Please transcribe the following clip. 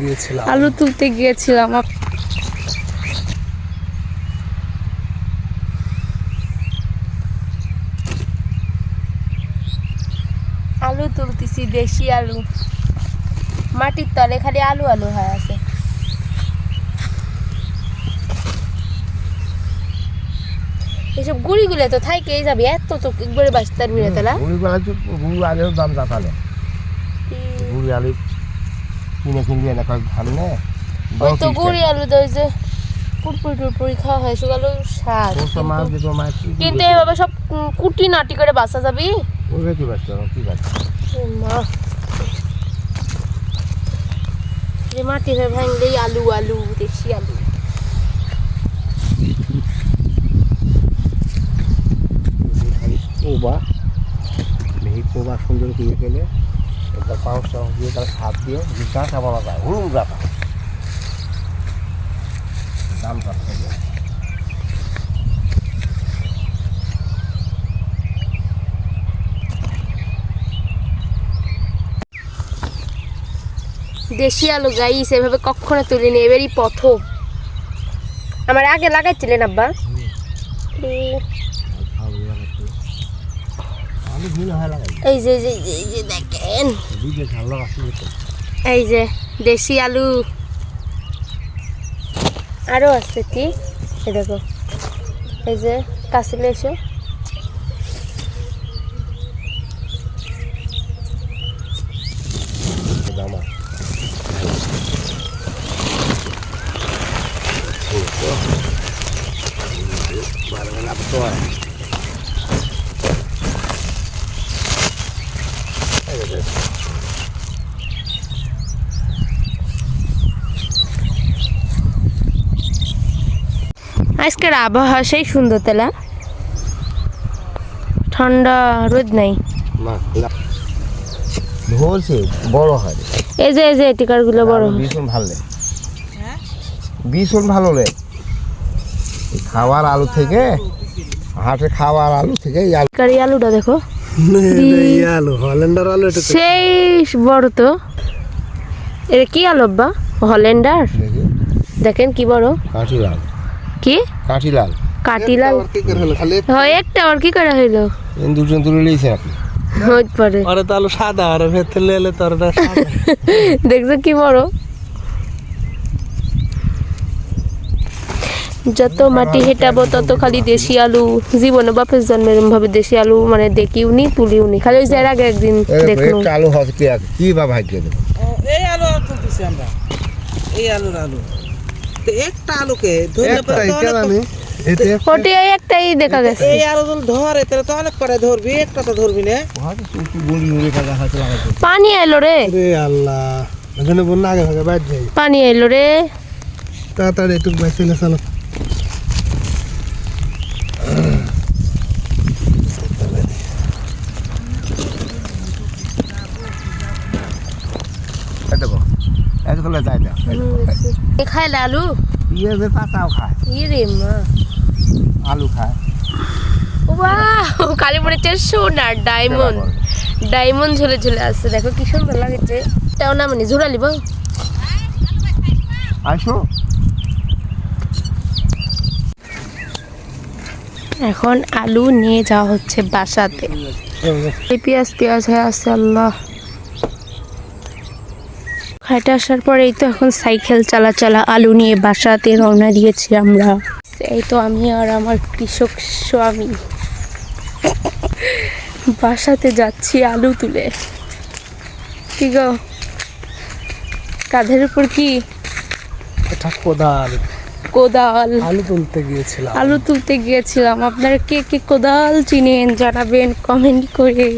গিয়েছিলাম। আলু তুলতে গিয়েছিলাম। আলু তুলতেছি দেশি আলু। মাটির তলে খালি আলু আলু হয়ে আছে। এসব গুড়িগুলো তো থাইকেই যাবে এত তো একবারে বাঁচতার বিরে তালা গুড়ি গুলা গুড়ি আলুর দাম যাতালে গুড়ি আলু কিনে কিনলি না কয়েক ধান নে? ওই তো গুড়ি আলু ওই যে পুরপুরি টুরপুরি খাওয়া হয় কিন্তু- মাছ কিন্তু এভাবে সব কুটি নাটি করে বাঁচা যাবি। কি ব্যস্ত কি এ মা। যে মাটি হয়ে ভাঙলেই আলু আলু দেশি আলু। কোবা। মেহি কোবা সুন্দর করে গেলে পাউস টাউস দিয়ে তার হাত দিয়ে গাঁথা বলা যায় গাঁথা দাম দেশি আলু গাইস এভাবে কখনো তুলিনি এবারই প্রথম। আমার আগে লাগাইছিলেন আব্বা। এই- হয় যে এই যে দেখেন এই যে দেশি আলু আরও আছে কি দেখো এই যে কাছে এসো দামা আজকের আবহাওয়া সেই সুন্দর তেলা ঠান্ডা রোদ নাই। ধরছে বড় হয়। এই যে এই যে টিকারগুলো বড়। ভীষণ ভালো লে। ভীষণ ভালো লে। খাওয়ার আলু থেকে হাটে খাওয়ার আলু থেকে এই আলু টিকার আলুটা দেখো। আলু হল্যান্ডার আলু এটা সেই বড় তো। এটা কি আলু আব্বা? হল্যান্ডার? দেখেন কি বড়। কাঠি লাল। কি? কাঠি লাল। কাটিলাল কি করে হলো? খালি হয় একটা আর কি করা হইল? দুজন তুলে নিয়েছে আপনি। হইতে পারে। আরে তো আলু সাদা আর ভেতরে লেলে তোর সাদা। দেখছ কি বড়? যত মাটি হেঁটাবো তত খালি দেশি আলু। জীবনে বাপের জন্মের ভাবে দেশি আলু মানে দেখিও নি তুলিও নি। খালি ওই যে আগে একদিন দেখল আলু হচ্ছে কি বা ভাগ্য দেবো এই আলু আর তুলতেছি আমরা। এই আলুর আলু। তো একটা আলুকে একটাই ওই দেখা গেছে। এই আলু যদি ধরে তাহলে তো অনেক করে ধরবি একটা তো ধরবি না। পানি এলো রে। রে আল্লাহ। বন্যা আগে ভাগে বাইর যাই। পানি এলো রে। তাড়াতাড়ি একটু বাইসে এই দেখো। এই দেখো যায় না। এ ইয়ে যে পাতাও খায়। ইরে মা। আলু খায়। ওয়াও কালী মনে হচ্ছে সোনার ডায়মন্ড। ডায়মন্ড ঝুলে ঝুলে দেখো কি সুন্দর লাগছে। তাও না মানে ঝুলা লিব আসো এখন আলু নিয়ে যাওয়া হচ্ছে বাসাতে। পেঁয়াজ পেঁয়াজ হয়ে আছে আল্লাহ। হাইটে আসার পরেই তো এখন সাইকেল চালা চালা আলু নিয়ে বাসাতে রওনা দিয়েছি আমরা। এই তো আমি আর আমার কৃষক স্বামী। বাসাতে যাচ্ছি আলু তুলে। কি গো? কাঁধের উপর কি? এটা কোদাল। কোদাল। আলু তুলতে গিয়েছিলাম। আলু তুলতে গিয়েছিলাম। আপনারা কে কে কোদাল চিনেন জানাবেন কমেন্ট করে।